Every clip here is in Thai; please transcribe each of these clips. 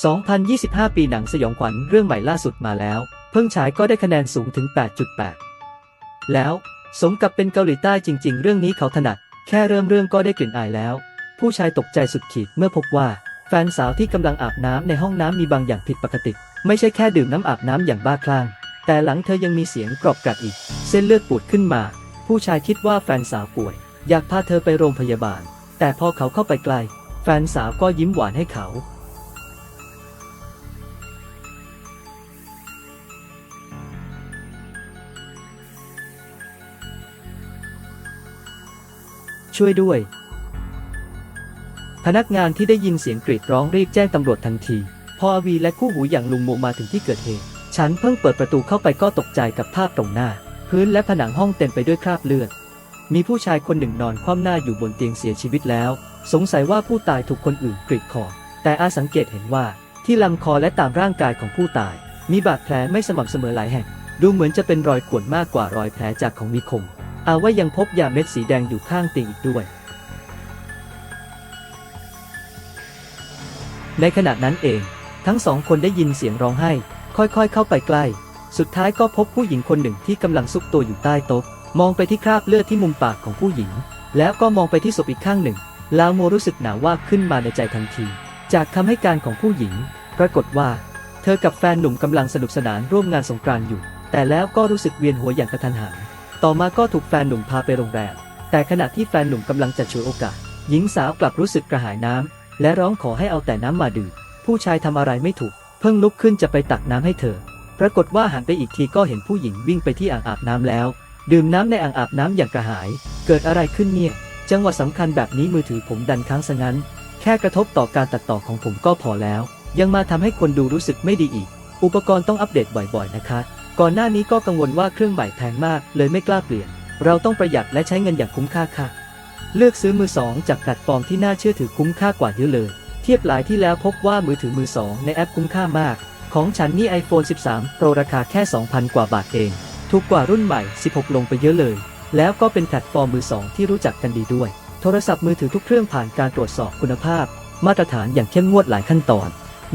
2025 ปีหนังสยองขวัญเรื่องใหม่ล่าสุดมาแล้ว เพิ่งฉายก็ได้คะแนนสูงถึง 8.8 แล้วสมกับเป็นเกาหลีใต้จริง ๆ เรื่องนี้เขาถนัด แค่เริ่มเรื่องก็ได้กลิ่นอายแล้ว ผู้ชายตกใจสุดขีดเมื่อพบว่า แฟนสาวที่กำลังอาบน้ำในห้องน้ำมีบางอย่างผิดปกติ ไม่ใช่แค่ดื่มน้ำอาบน้ำอย่างบ้าคลั่งแต่หลังเธอยังมีเสียงกรอบกรัดอีก เส้นเลือดปูดขึ้นมา ผู้ชายคิดว่าแฟนสาวป่วย อยากพาเธอไปโรงพยาบาล แต่พอเขาเข้าไปใกล้แฟนสาวก็ยิ้มหวานให้เขา ช่วยด้วย พนักงานที่ได้ยินเสียงกรีดร้องรีบแจ้งตำรวจทันที พออาวีและคู่หูอย่างลุงโมมาถึงที่เกิดเหตุ ฉันเพิ่งเปิดประตูเข้าไปก็ตกใจกับภาพตรงหน้า พื้นและผนังห้องเต็มไปด้วยคราบเลือด มีผู้ชายคนหนึ่งนอนคว่ำหน้าอยู่บนเตียงเสียชีวิตแล้ว สงสัยว่าผู้ตายถูกคนอื่นกรีดคอ แต่อาสังเกตเห็นว่า ที่ลำคอและตามร่างกายของผู้ตาย มีบาดแผลไม่สม่ำเสมอหลายแห่ง ดูเหมือนจะเป็นรอยข่วนมากกว่ารอยแผลจากของมีคม อาว่ายังพบยาเม็ดสีแดงอยู่ข้างเตียงอีกด้วย ในขณะนั้นเอง ทั้งสองคนได้ยินเสียงร้องไห้ ค่อยๆ เข้าไปใกล้ สุดท้ายก็พบผู้หญิงคนหนึ่งที่กำลังซุกตัวอยู่ใต้โต๊ะ มองไปที่คราบเลือดที่มุมปากของผู้หญิง แล้วก็มองไปที่ศพอีกข้างหนึ่ง ลาวโมรู้สึกหนาวว่าขึ้นมาในใจทันที จากคำให้การของผู้หญิง ปรากฏว่า เธอกับแฟนหนุ่มกำลังสนุกสนานร่วมงานสงกรานต์อยู่ แต่แล้วก็รู้สึกเวียนหัวอย่างกระทันหัน ต่อมาก็ถูกแฟนหนุ่มพาไปโรงแรม แต่ขณะที่แฟนหนุ่มกำลังจะฉวยโอกาส หญิงสาวกลับรู้สึกกระหายน้ำ และร้องขอให้เอาแต่น้ำมาดื่ม ผู้ชายทำอะไรไม่ถูก เพิ่งลุกขึ้นจะไปตักน้ำให้เธอ ปรากฏว่าหันไปอีกทีก็เห็นผู้หญิงวิ่งไปที่อ่างอาบน้ำแล้ว ดื่มน้ำในอ่างอาบน้ำอย่างกระหาย เกิดอะไรขึ้นเนี่ย จังหวะสำคัญแบบนี้มือถือผมดันค้างซะงั้น แค่กระทบต่อการตัดต่อของผมก็พอแล้ว ยังมาทำให้คนดูรู้สึกไม่ดีอีก อุปกรณ์ต้องอัปเดตบ่อยๆ นะคะ ก่อนหน้านี้ก็กังวลว่าเครื่องใหม่แพงมาก เลยไม่กล้าเปลี่ยน เราต้องประหยัดและใช้เงินอย่างคุ้มค่าค่ะ เลือกซื้อมือสองจากแพลตฟอร์มที่น่าเชื่อถือคุ้มค่ากว่าเยอะเลย เทียบหลายที่แล้วพบว่ามือถือมือสองในแอปคุ้มค่ามาก ของฉันนี่ iPhone 13 Pro ราคาแค่ 2,000 กว่าบาทเอง ถูกกว่ารุ่นใหม่ 16 ลงไปเยอะเลย แล้วก็เป็นแพลตฟอร์มมือสองที่รู้จักกันดีด้วย โทรศัพท์มือถือทุกเครื่องผ่านการตรวจสอบคุณภาพ มาตรฐานอย่างเข้มงวดหลายขั้นตอน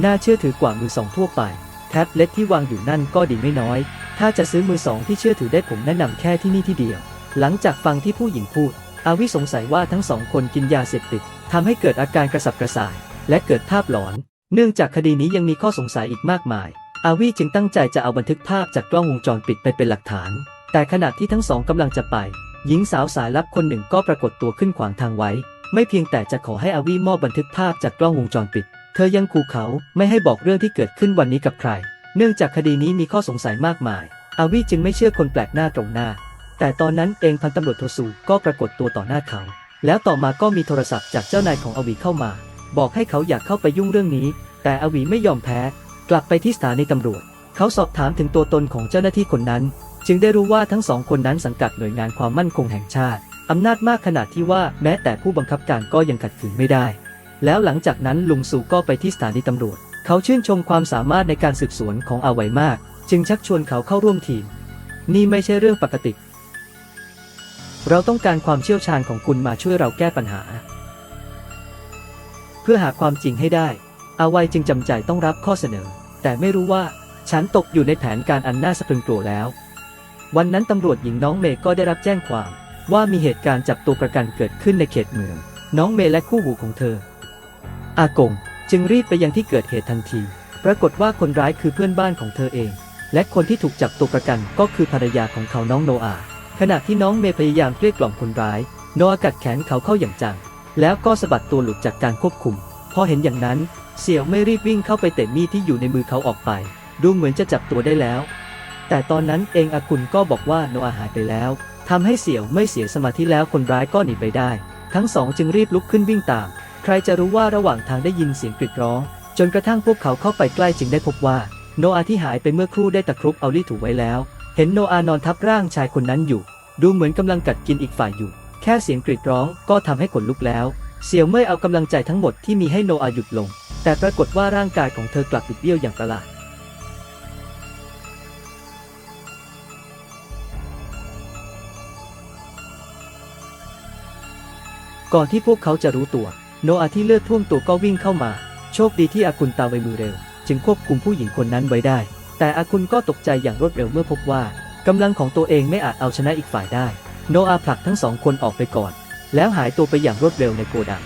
น่าเชื่อถือกว่ามือสองทั่วไป แท็บเล็ตที่วางอยู่นั่นก็ดีไม่น้อย ถ้าจะซื้อมือสองที่เชื่อถือได้ผมแนะนำแค่ที่นี่ที่เดียว หลังจากฟังที่ผู้หญิงพูด อาวิสงสัยว่าทั้งสองคนกินยาเสพติดทำให้เกิดอาการกระสับกระส่าย และเกิดภาพหลอน เนื่องจากคดีนี้ยังมีข้อสงสัยอีกมากมาย อาวิจึงตั้งใจจะเอาบันทึกภาพจากกล้องวงจรปิดไปเป็นหลักฐาน แต่ขณะที่ทั้งสองกำลังจะไป หญิงสาวสายลับคนหนึ่งก็ปรากฏตัวขึ้นขวางทางไว้ ไม่เพียงแต่จะขอให้อาวิมอบบันทึกภาพจากกล้องวงจรปิด เธอยังขู่เขาไม่ให้บอกเรื่องที่เกิดขึ้นวันนี้กับใคร เนื่องจากคดีนี้มีข้อสงสัยมากมาย อาวิจึงไม่เชื่อคนแปลกหน้าตรงหน้า แต่ตอนนั้นเองพันตำรวจโทสูก็ปรากฏตัวต่อหน้าเขา แล้วต่อมาก็มีโทรศัพท์จากเจ้านายของอวีเข้ามา บอกให้เขาอยากเข้าไปยุ่งเรื่องนี้ แต่อวีไม่ยอมแพ้ กลับไปที่สถานีตำรวจ เขาสอบถามถึงตัวตนของเจ้าหน้าที่คนนั้น จึงได้รู้ว่าทั้งสองคนนั้นสังกัดหน่วยงานความมั่นคงแห่งชาติอำนาจมากขนาดที่ว่าแม้แต่ผู้บังคับการก็ยังขัดขืนไม่ได้ แล้วหลังจากนั้นลุงสู่ก็ไปที่สถานีตำรวจ เขาชื่นชมความสามารถในการสืบสวนของอาไวมาก จึงชักชวนเขาเข้าร่วมทีม นี่ไม่ใช่เรื่องปกติ เราต้องการความเชี่ยวชาญของคุณมาช่วยเราแก้ปัญหา เพื่อหาความจริงให้ได้ อาไวจึงจำใจต้องรับข้อเสนอ แต่ไม่รู้ว่าฉันตกอยู่ในแผนการอันน่าสะพรึงกลัวแล้ว วันนั้นตำรวจหญิงน้องเมย์ก็ได้รับแจ้งความ ว่ามีเหตุการณ์จับตัวประกันเกิดขึ้นในเขตเมือง น้องเมย์และคู่หูของเธอ อากงจึงรีบไปยังที่เกิดเหตุทันที ปรากฏว่าคนร้ายคือเพื่อนบ้านของเธอเอง และคนที่ถูกจับตัวประกันก็คือภรรยาของเขาน้องโนอา ขณะที่น้องเมย์พยายามเกลี้ยกล่อมคนร้าย โนอากัดแขนเขาเข้าอย่างจัง แล้วก็สะบัดตัวหลุดจากการควบคุม พอเห็นอย่างนั้น เสี่ยวไม่รีบวิ่งเข้าไปเตะมีดที่อยู่ในมือเขาออกไป ดูเหมือนจะจับตัวได้แล้ว แต่ตอนนั้นเองอากุลก็บอกว่าโนอาหายไปแล้วทำให้เสี่ยวไม่เสียสมาธิแล้วคนร้ายก็หนีไปได้ ทั้งสองจึงรีบลุกขึ้นวิ่งตาม ครจะรู้ว่าระหว่างทางได้ยินเสียงกรีดร้อง จนกระทั่งพวกเขาเข้าไปใกล้จึงได้พบว่า โนอาที่หายไปเมื่อครู่ได้ตะครุบเอาลี่ถูไว้แล้ว เห็นโนอานอนทับร่างชายคนนั้นอยู่ ดูเหมือนกำลังกัดกินอีกฝ่ายอยู่ แค่เสียงกรีดร้องก็ทำให้ขนลุกแล้ว เสี่ยวเม่ยเอากำลังใจทั้งหมดที่มีให้โนอาหยุดลง แต่ปรากฏว่าร่างกายของเธอกลับบิดเบี้ยวอย่างประหลาดก่อนที่พวกเขาจะรู้ตัว โนอาที่เลือดท่วมตัวก็วิ่งเข้ามา โชคดีที่อากุลตาไวมือเร็ว จึงควบคุมผู้หญิงคนนั้นไว้ได้ แต่อากุลก็ตกใจอย่างรวดเร็วเมื่อพบว่ากำลังของตัวเองไม่อาจเอาชนะอีกฝ่ายได้ โนอาผลักทั้งสองคนออกไปก่อน แล้วหายตัวไปอย่างรวดเร็วในโกดัง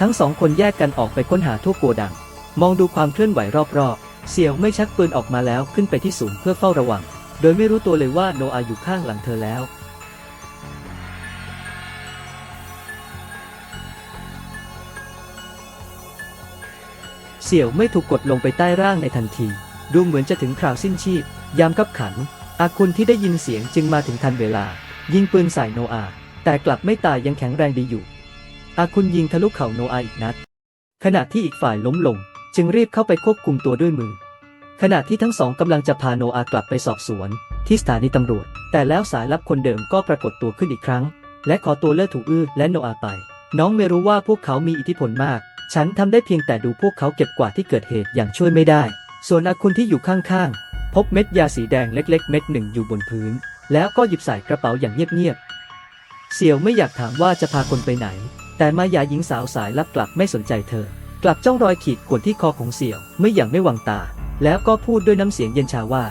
ทั้งสองคนแยกกันออกไปค้นหาทั่วโกดัง มองดูความเคลื่อนไหวรอบๆ เสี่ยวไม่ชักปืนออกมาแล้วขึ้นไปที่สูงเพื่อเฝ้าระวัง โดยไม่รู้ตัวเลยว่าโนอาอยู่ข้างหลังเธอแล้ว สี่ยวไม่ถูกกดลงไปใต้ร่างในทันที ดูเหมือนจะถึงคราวสิ้นชีพ ยามกับขัน อาคุณที่ได้ยินเสียงจึงมาถึงทันเวลา ยิงปืนใส่โนอา แต่กลับไม่ตายยังแข็งแรงดีอยู่ อาคุณยิงทะลุเข่าโนอาอีกนัด ขณะที่อีกฝ่ายล้มลง จึงรีบเข้าไปควบคุมตัวด้วยมือ ขณะที่ทั้งสองกำลังจะพาโนอากลับไปสอบสวน ที่สถานีตำรวจ แต่แล้วสายลับคนเดิมก็ปรากฏตัวขึ้นอีกครั้ง และขอตัวเลิกถูกอื้อและโนอาไป น้องไม่รู้ว่าพวกเขามีอิทธิพลมาก ฉันทำได้เพียงแต่ดูพวกเขาเก็บกวาดที่เกิดเหตุอย่างช่วยไม่ได้ ส่วนอาคุณที่อยู่ข้างๆ พบเม็ดยาสีแดงเล็ก ๆ เม็ดหนึ่งอยู่บนพื้น แล้วก็หยิบใส่กระเป๋าอย่างเงียบๆ เสี่ยวไม่อยากถามว่าจะพาคนไปไหน แต่มายาหญิงสาวสายลับกลับไม่สนใจเธอ กลับจ้องรอยขีดข่วนที่คอของเสี่ยวไม่อย่างไม่หวังตา แล้วก็พูดด้วยน้ำเสียงเย็นชาว่า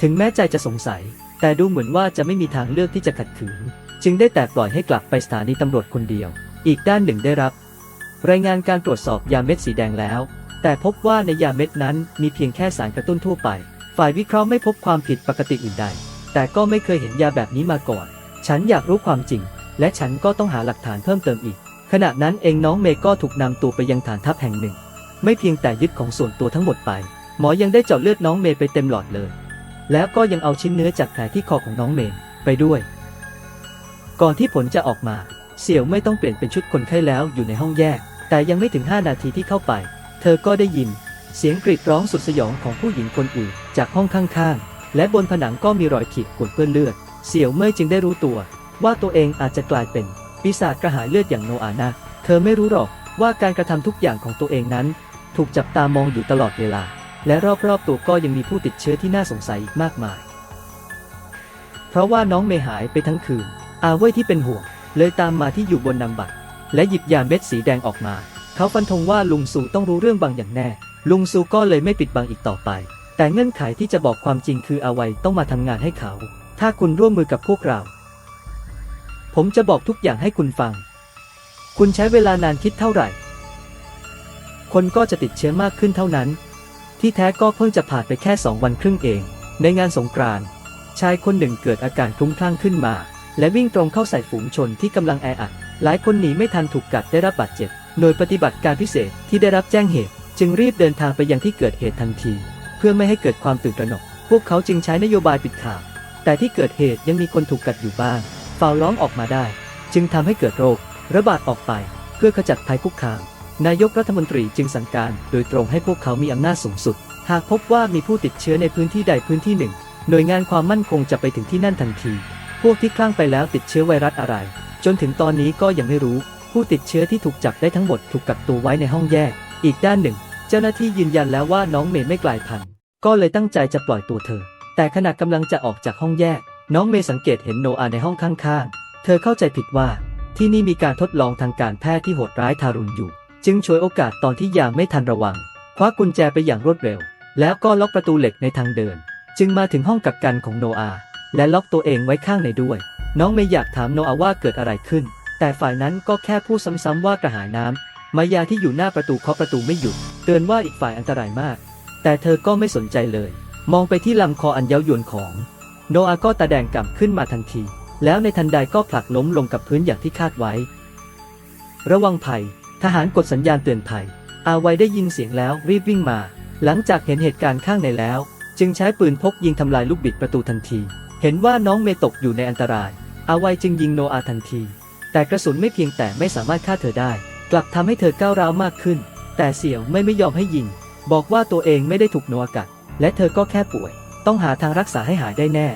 ถึงแม้ใจจะสงสัย แต่ดูเหมือนว่าจะไม่มีทางเลือกที่จะขัดขืน จึงได้แต่ปล่อยให้กลับไปสถานีตำรวจคนเดียว อีกด้านหนึ่งได้รับ รายงานการตรวจสอบยาเม็ดสีแดงแล้ว แต่พบว่าในยาเม็ดนั้นมีเพียงแค่สารกระตุ้นทั่วไป ฝ่ายวิเคราะห์ไม่พบความผิดปกติอื่นใด แต่ก็ไม่เคยเห็นยาแบบนี้มาก่อน ฉันอยากรู้ความจริง และฉันก็ต้องหาหลักฐานเพิ่มเติมอีก ขณะนั้นเองน้องเมย์ก็ถูกนำตัวไปยังฐานทัพแห่งหนึ่ง ไม่เพียงแต่ยึดของส่วนตัวทั้งหมดไป หมอยังได้เจาะเลือดน้องเมย์ไปเต็มหลอดเลย แล้วก็ยังเอาชิ้นเนื้อจากแผลที่คอของน้องเมย์ไปด้วย ก่อนที่ผลจะออกมา เสี่ยวไม่ต้องเปลี่ยนเป็นชุดคนไข้แล้วอยู่ในห้องแยก แต่ยังไม่ถึง 5 นาทีที่เข้าไป เธอก็ได้ยิน เสียงกรีดร้องสุดสยองของผู้หญิงคนอื่นจากห้องข้างๆ และบนผนังก็มีรอยขีดข่วนเปื้อนเลือด เสี่ยวเม่ยจึงได้รู้ตัว ว่าตัวเองอาจจะกลายเป็นปีศาจกระหายเลือดอย่างโนอานะเธอไม่รู้หรอกว่าการกระทำทุกอย่างของตัวเองนั้น ถูกจับตามองอยู่ตลอดเวลา และรอบๆ ตัวก็ยังมีผู้ติดเชื้อที่น่าสงสัยอีกมากมาย เพราะว่าน้องเมย์หายไปทั้งคืนอาเว่ยที่เป็นห่วง เลยตามมาที่อยู่บนนำบัตรและหยิบยาเม็ดสีแดงออกมา เขาฟันธงว่าลุงซูต้องรู้เรื่องบางอย่างแน่ ลุงซูก็เลยไม่ปิดบังอีกต่อไป แต่เงื่อนไขที่จะบอกความจริงคืออาไวยต้องมาทำงานให้เขา ถ้าคุณร่วมมือกับพวกเรา ผมจะบอกทุกอย่างให้คุณฟัง คุณใช้เวลานานคิดเท่าไหร่ คนก็จะติดเชื้อมากขึ้นเท่านั้น ที่แท้ก็เพิ่งจะผ่านไปแค่สองวันครึ่งเอง ในงานสงกรานต์ชายคนหนึ่งเกิดอาการคลุ้มคลั่งขึ้นมา และวิ่งตรงเข้าใส่ฝูงชนที่กำลังแออัด หลายคนหนีไม่ทันถูกกัดได้รับบาดเจ็บ หน่วยปฏิบัติการพิเศษที่ได้รับแจ้งเหตุ จึงรีบเดินทางไปยังที่เกิดเหตุทันที เพื่อไม่ให้เกิดความตื่นตระหนก พวกเขาจึงใช้นโยบายปิดข่าวแต่ที่เกิดเหตุยังมีคนถูกกัดอยู่บ้างฝ่าวร้องออกมาได้ จึงทำให้เกิดโรค ระบาดออกไป เพื่อขจัดภัยคุกคาม นายกรัฐมนตรีจึงสั่งการ โดยตรงให้พวกเขามีอำนาจสูงสุด หากพบว่ามีผู้ติดเชื้อในพื้นที่ใดพื้นที่หนึ่ง หน่วยงานความมั่นคงจะไปถึงที่นั่นทันที พวกที่คลั่งไปแล้วติดเชื้อไวรัสอะไร จนถึงตอนนี้ก็ยังไม่รู้ ผู้ติดเชื้อที่ถูกจับได้ทั้งหมดถูกกักตัวไว้ในห้องแยก อีกด้านหนึ่ง เจ้าหน้าที่ยืนยันแล้วว่าน้องเมย์ไม่กลายพันธุ์ ก็เลยตั้งใจจะปล่อยตัวเธอ แต่ขณะกำลังจะออกจากห้องแยก น้องเมย์สังเกตเห็นโนอาในห้องข้างๆ เธอเข้าใจผิดว่า ที่นี่มีการทดลองทางการแพทย์ที่โหดร้ายทารุณอยู่ จึงฉวยโอกาสตอนที่ยามไม่ทันระวัง คว้ากุญแจไปอย่างรวดเร็ว แล้วก็ล็อกประตูเหล็กในทางเดิน จึงมาถึงห้องกักกันของโนอา และล็อกตัวเองไว้ข้างในด้วย น้องเมย์อยากถามโนอาว่าเกิดอะไรขึ้น แต่ฝ่ายนั้นก็แค่พูดซ้ำๆว่ากระหายน้ำมายาที่อยู่หน้าประตูเคาะประตูไม่หยุด เตือนว่าอีกฝ่ายอันตรายมาก แต่เธอก็ไม่สนใจเลย มองไปที่ลำคออันเย้ายวนของ โนอาก็ตาแดงก่ำขึ้นมาทันที แล้วในทันใดก็ผลักล้มลงกับพื้นอย่างที่คาดไว้ ระวังภัย ทหารกดสัญญาณเตือนภัย อาไวได้ยินเสียงแล้วรีบวิ่งมา หลังจากเห็นเหตุการณ์ข้างในแล้ว จึงใช้ปืนพกยิงทำลายลูกบิดประตูทันที เห็นว่าน้องเมตกอยู่ในอันตราย อาไวจึงยิงโนอาทันที แต่กระสุนไม่เพียงแต่ไม่สามารถฆ่าเธอได้ กลับทำให้เธอก้าวร้าวมากขึ้น แต่เสี่ยวไม่ไม่ยอมให้ยิง บอกว่าตัวเองไม่ได้ถูกโนอากัด และเธอก็แค่ป่วย ต้องหาทางรักษาให้หายได้แน่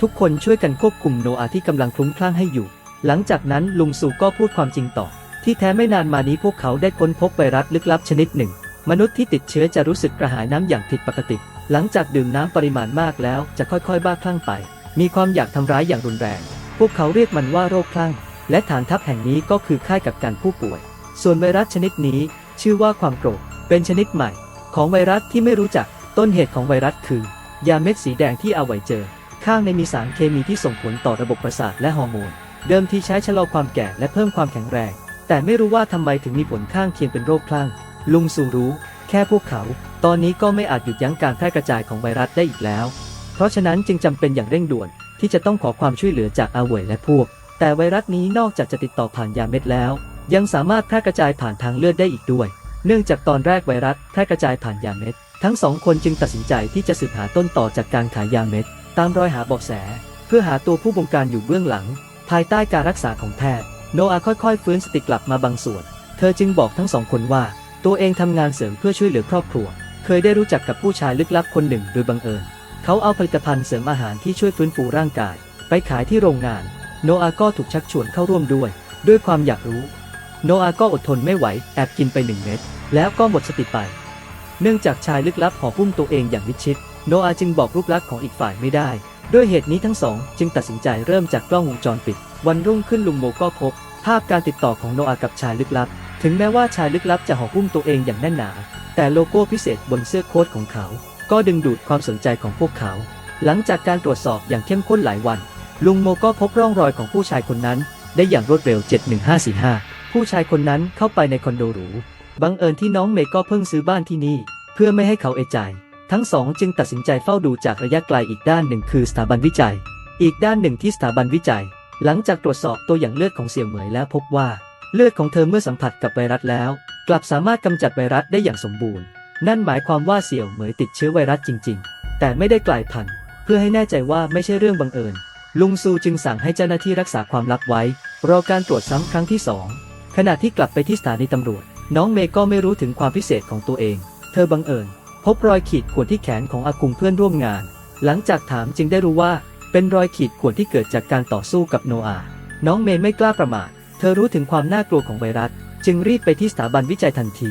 ทุกคนช่วยกันควบคุมโนอาที่กำลังคลุ้มคลั่งให้อยู่ หลังจากนั้นลุงซูก็พูดความจริงต่อ ที่แท้ไม่นานมานี้พวกเขาได้ค้นพบไวรัสลึกลับชนิดหนึ่ง มนุษย์ที่ติดเชื้อจะรู้สึกกระหายน้ำอย่างผิดปกติ หลังจากดื่มน้ำปริมาณมากแล้วจะค่อยๆ บ้าคลั่งไป มีความอยากทำร้ายอย่างรุนแรง พวกเขาเรียกมันว่าโรคคลั่ง และฐานทัพแห่งนี้ก็คือค่ายกักกันผู้ป่วย ส่วนไวรัสชนิดนี้ ชื่อว่าความโกรธ เป็นชนิดใหม่ ของไวรัสที่ไม่รู้จัก ต้นเหตุของไวรัสคือ ยาเม็ดสีแดงที่เอาไว้เจอ ข้างในมีสารเคมีที่ส่งผลต่อระบบประสาทและฮอร์โมน เดิมทีใช้ชะลอความแก่และเพิ่มความแข็งแรง แต่ไม่รู้ว่าทำไมถึงมีผลข้างเคียงเป็นโรคคลั่ง ลุงสูรู้ แค่พวกเขา ตอนนี้ก็ไม่อาจหยุดยั้งการแพร่กระจายของไวรัสได้อีกแล้ว เพราะฉะนั้นจึงจำเป็นอย่างเร่งด่วนที่จะต้องขอความช่วยเหลือจากอาเวยและพวก แต่ไวรัสนี้นอกจากจะติดต่อผ่านยาเม็ดแล้ว ยังสามารถแพร่กระจายผ่านทางเลือดได้อีกด้วย เนื่องจากตอนแรกไวรัสแพร่กระจายผ่านยาเม็ด ทั้งสองคนจึงตัดสินใจที่จะสืบหาต้นต่อจากการขายยาเม็ด ตามรอยหาเบาะแส เพื่อหาตัวผู้บงการอยู่เบื้องหลัง ภายใต้การรักษาของแพทย์ โนอาค่อยๆ ฟื้นสติกลับมาบางส่วน เธอจึงบอกทั้งสองคนว่า ตัวเองทำงานเสริมเพื่อช่วยเหลือครอบครัว เคยได้รู้จักกับผู้ชายลึกลับคนหนึ่งโดยบังเอิญ เขาเอาผลิตภัณฑ์เสริมอาหารที่ช่วยฟื้นฟูร่างกาย ไปขายที่โรงงาน โนอาก็ถูกชักชวนเข้าร่วมด้วย ด้วยความอยากรู้ โนอาก็อดทนไม่ไหวแอบกินไปหนึ่งเม็ดแล้วก็หมดสติไป เนื่องจากชายลึกลับห่อหุ้มตัวเองอย่างมิชิดโนอาจึงบอกรูปลักษณ์ของอีกฝ่ายไม่ได้ ด้วยเหตุนี้ทั้งสอง จึงตัดสินใจเริ่มจากกล้องวงจรปิด วันรุ่งขึ้นลุงโมก็พบ ภาพการติดต่อของโนอากับชายลึกลับ ถึงแม้ว่าชายลึกลับจะห่อหุ้มตัวเองอย่างแน่นหนา แต่โลโก้พิเศษบนเสื้อโค้ทของเขา ก็ดึงดูดความสนใจของพวกเขา หลังจากการตรวจสอบอย่างเข้มข้นหลายวัน ลุงโมก็พบร่องรอยของผู้ชายคนนั้น ได้อย่างรวดเร็ว 71545 ผู้ชายคนนั้นเข้าไปในคอนโดหรู บังเอิญที่น้องเมย์ก็เพิ่งซื้อบ้านที่นี่ เพื่อไม่ให้เขาเอะใจทั้งสองจึงตัดสินใจเฝ้าดูจากระยะไกลอีกด้านหนึ่งคือสถาบันวิจัย อีกด้านหนึ่งที่สถาบันวิจัย หลังจากตรวจสอบตัวอย่างเลือดของเสี่ยวเหมยแล้วพบว่า เลือดของเธอเมื่อสัมผัสกับไวรัสแล้ว กลับสามารถกำจัดไวรัสได้อย่างสมบูรณ์ นั่นหมายความว่าเสี่ยวเหมยติดเชื้อไวรัสจริง ๆ แต่ไม่ได้กลายพันธุ์ เพื่อให้แน่ใจว่าไม่ใช่เรื่องบังเอิญ ลุงซูจึงสั่งให้เจ้าหน้าที่รักษาความลับไว้ รอการตรวจซ้ำครั้งที่สอง ขณะที่กลับไปที่สถานีตำรวจ น้องเมย์ก็ไม่รู้ถึงความพิเศษของตัวเอง เธอบังเอิญ พบรอยขีดข่วนที่แขนของอากุงเพื่อนร่วมงาน หลังจากถามจึงได้รู้ว่า เป็นรอยขีดข่วนที่เกิดจากการต่อสู้กับโนอา น้องเมย์ไม่กล้าประมาท เธอรู้ถึงความน่ากลัวของไวรัส จึงรีบไปที่สถาบันวิจัยทันที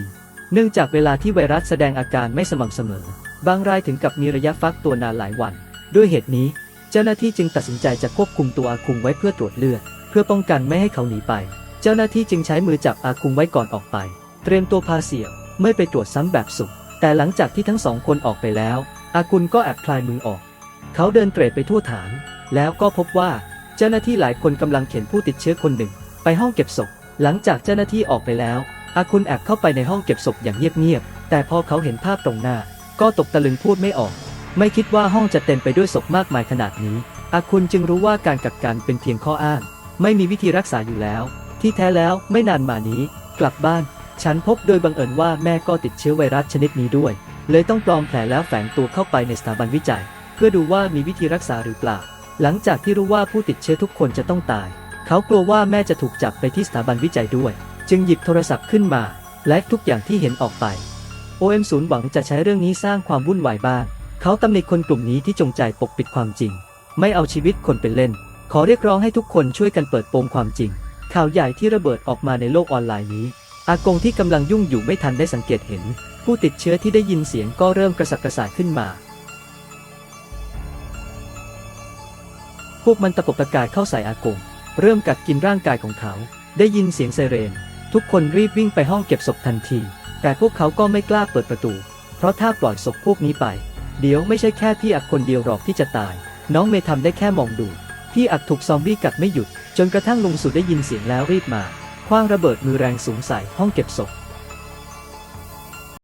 เนื่องจากเวลาที่ไวรัสแสดงอาการไม่สม่ำเสมอ บางรายถึงกับมีระยะฟักตัวนานหลายวัน ด้วยเหตุนี้ เจ้าหน้าที่จึงตัดสินใจจะควบคุมตัวอาคุงไว้เพื่อตรวจเลือด เพื่อป้องกันไม่ให้เขาหนีไป เจ้าหน้าที่จึงใช้มือจับอาคุงไว้ก่อนออกไป เตรียมตัวพาเสี่ยวไม่ไปตรวจซ้ำแบบสุ่แต่หลังจากที่ทั้งสองคนออกไปแล้ว อากุลก็แอบคลายมือออก เขาเดินเตร่ไปทั่วฐาน แล้วก็พบว่าเจ้าหน้าที่หลายคนกำลังเข็นผู้ติดเชื้อคนหนึ่ง ไปห้องเก็บศพ หลังจากเจ้าหน้าที่ออกไปแล้ว อากุลแอบเข้าไปในห้องเก็บศพอย่างเงียบๆ แต่พอเขาเห็นภาพตรงหน้า ก็ตกตะลึงพูดไม่ออก ไม่คิดว่าห้องจะเต็มไปด้วยศพมากมายขนาดนี้อากุลจึงรู้ว่าการกักกันเป็นเพียงข้ออ้าง ไม่มีวิธีรักษาอยู่แล้ว ที่แท้แล้วไม่นานมานี้ กลับบ้าน ฉันพบโดยบังเอิญว่าแม่ก็ติดเชื้อไวรัสชนิดนี้ด้วย เลยต้องปลอมแผลแล้วแฝงตัวเข้าไปในสถาบันวิจัย เพื่อดูว่ามีวิธีรักษาหรือเปล่า หลังจากที่รู้ว่าผู้ติดเชื้อทุกคนจะต้องตาย เขากลัวว่าแม่จะถูกจับไปที่สถาบันวิจัยด้วย จึงหยิบโทรศัพท์ขึ้นมา และทุกอย่างที่เห็นออกไป OM ศูนย์หวังจะใช้เรื่องนี้สร้างความวุ่นวายบ้าง เขาตำหนิคนกลุ่มนี้ที่จงใจปกปิดความจริง ไม่เอาชีวิตคนเป็นเล่น ขอเรียกร้องให้ทุกคนช่วยกันเปิดโปงความจริง ข่าวใหญ่ที่ระเบิดออกมาในโลกออนไลน์นี้ อากงที่กำลังยุ่งอยู่ไม่ทันได้สังเกตเห็น ผู้ติดเชื้อที่ได้ยินเสียงก็เริ่มกระสับกระส่ายขึ้นมา พวกมันตะปบตะกายเข้าใส่อากง เริ่มกัดกินร่างกายของเขา ได้ยินเสียงไซเรน ทุกคนรีบวิ่งไปห้องเก็บศพทันที แต่พวกเขาก็ไม่กล้าเปิดประตู เพราะถ้าปล่อยศพพวกนี้ไป เดี๋ยวไม่ใช่แค่พี่อักคนเดียวหรอกที่จะตาย น้องเมย์ทำได้แค่มองดู พี่อักถูกซอมบี้กัดไม่หยุด จนกระทั่งลุงสุดได้ยินเสียงแล้วรีบมาคว้างระเบิดมือแรงสูงใส่ห้องเก็บศพ